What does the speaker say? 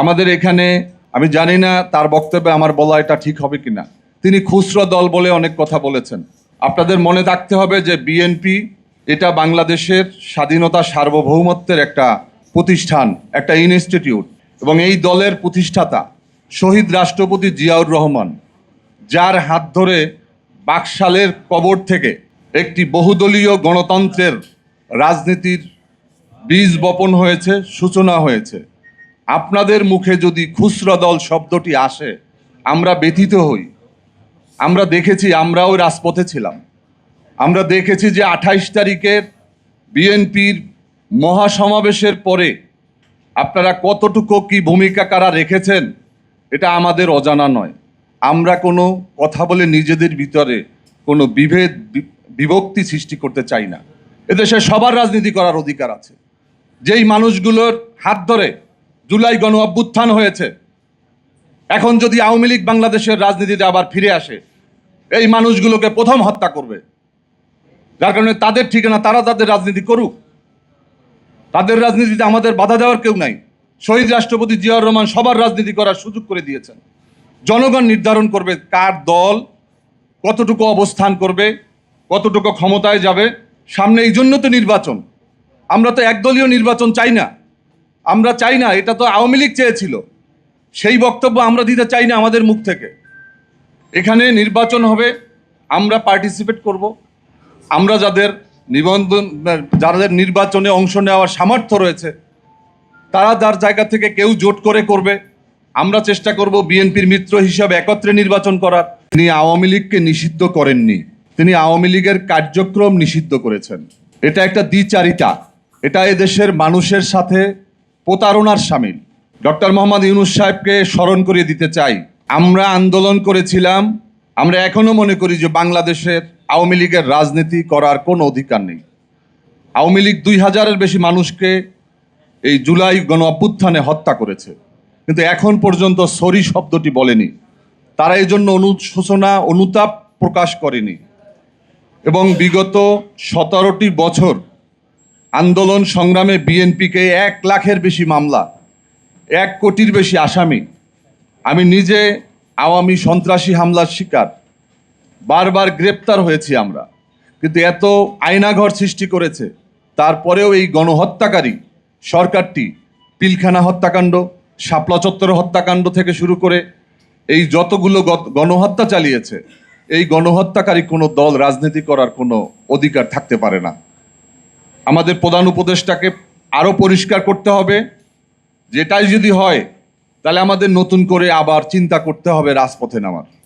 আমাদের এখানে, আমি জানি না তার বক্তব্যে আমার বলা এটা ঠিক হবে কিনা। তিনি খুচরো দল বলে অনেক কথা বলেছেন। আপনাদের মনে রাখতে হবে যে বিএনপি এটা বাংলাদেশের স্বাধীনতা সার্বভৌমত্বের একটা প্রতিষ্ঠান, একটা ইনস্টিটিউট। এবং এই দলের প্রতিষ্ঠাতা শহীদ রাষ্ট্রপতি জিয়াউর রহমান, যার হাত ধরে বাকশালের কবর থেকে একটি বহুদলীয় গণতন্ত্রের রাজনীতির বীজ বপন হয়েছে, সূচনা হয়েছে। আপনাদের মুখে যদি খুচরা দল শব্দটি আসে, আমরা ব্যথিত হই। আমরা দেখেছি আমরাও রাজপথে ছিলাম। আমরা দেখেছি যে আঠাইশ তারিখের বিএনপির মহাসমাবেশের পরে আপনারা কতটুকু কি ভূমিকা কারা রেখেছেন, এটা আমাদের অজানা নয়। আমরা কোনো কথা বলে নিজেদের ভিতরে কোনো বিভেদ বিভক্তি সৃষ্টি করতে চাই না। এদেশে সবার রাজনীতি করার অধিকার আছে। যেই মানুষগুলোর হাত ধরে জুলাই গণ অভ্যুত্থান হয়েছে। এখন যদি আওয়ামী লীগ বাংলাদেশের রাজনীতিতে আবার ফিরে আসে, এই মানুষগুলোকে প্রথম হত্যা করবে। যার কারণে তাদের ঠিকানা, তারা তাদের রাজনীতি করুক। তাদের রাজনীতিতে আমাদের বাধা দেওয়ার কেউ নাই। শহীদ রাষ্ট্রপতি জিয়াউর রহমান সবার রাজনীতি করার সুযোগ করে দিয়েছেন। জনগণ নির্ধারণ করবে কার দল কতটুকু অবস্থান করবে, কতটুকু ক্ষমতায় যাবে। সামনে এই জন্য তো নির্বাচন। আমরা তো একদলীয় নির্বাচন চাই না। আমরা চাই না, এটা তো আওয়ামী লীগ চেয়েছিল। সেই বক্তব্য আমরা দিতে চাই না আমাদের মুখ থেকে। এখানে নির্বাচন হবে, আমরা পার্টিসিপেট করব। আমরা যাদের নিবন্ধন, যাদের নির্বাচনে অংশ নেওয়ার সামর্থ্য রয়েছে, তারা যার জায়গা থেকে কেউ জোট করে করবে। আমরা চেষ্টা করব বিএনপির মিত্র হিসাবে একত্রে নির্বাচন করার। তিনি আওয়ামী লীগকে নিষিদ্ধ করেননি। তিনি আওয়ামী লীগের কার্যক্রম নিষিদ্ধ করেছেন। এটা একটা দ্বিচারিতা। এটা এদেশের মানুষের সাথে প্রতারণার সামিল। ডক্টর মোহাম্মদ ইউনুস সাহেবকে স্মরণ করিয়ে দিতে চাই। আমরা আন্দোলন করেছিলাম। আমরা এখনও মনে করি যে বাংলাদেশের আওয়ামী লীগের রাজনীতি করার কোনো অধিকার নেই। আওয়ামী লীগ দুই হাজারের বেশি মানুষকে এই জুলাই গণ অভ্যুত্থানে হত্যা করেছে। কিন্তু এখন পর্যন্ত সরি শব্দটি বলেনি। তারা এই জন্য অনুশোচনা, অনুতাপ প্রকাশ করেনি। এবং বিগত সতেরোটি বছর আন্দোলন সংগ্রামে বিএনপিকে এক লাখের বেশি মামলা, এক কোটির বেশি আসামি। আমি নিজে আওয়ামী সন্ত্রাসী হামলার শিকার। বারবার গ্রেপ্তার হয়েছি আমরা। কিন্তু এত আয়নাঘর সৃষ্টি করেছে, তারপরেও এই গণহত্যাকারী সরকারটি পিলখানা হত্যাকাণ্ড, শাপলা চত্বর হত্যাকাণ্ড থেকে শুরু করে এই যতগুলো গণহত্যা চালিয়েছে, এই গণহত্যাকারী কোনো দল রাজনীতি করার কোনো অধিকার থাকতে পারে না। আমাদের প্রধান উপদেষ্টাকে আরও পরিষ্কার করতে হবে। যেটাই যদি হয়, তাহলে আমাদের নতুন করে আবার চিন্তা করতে হবে রাজপথে নামার।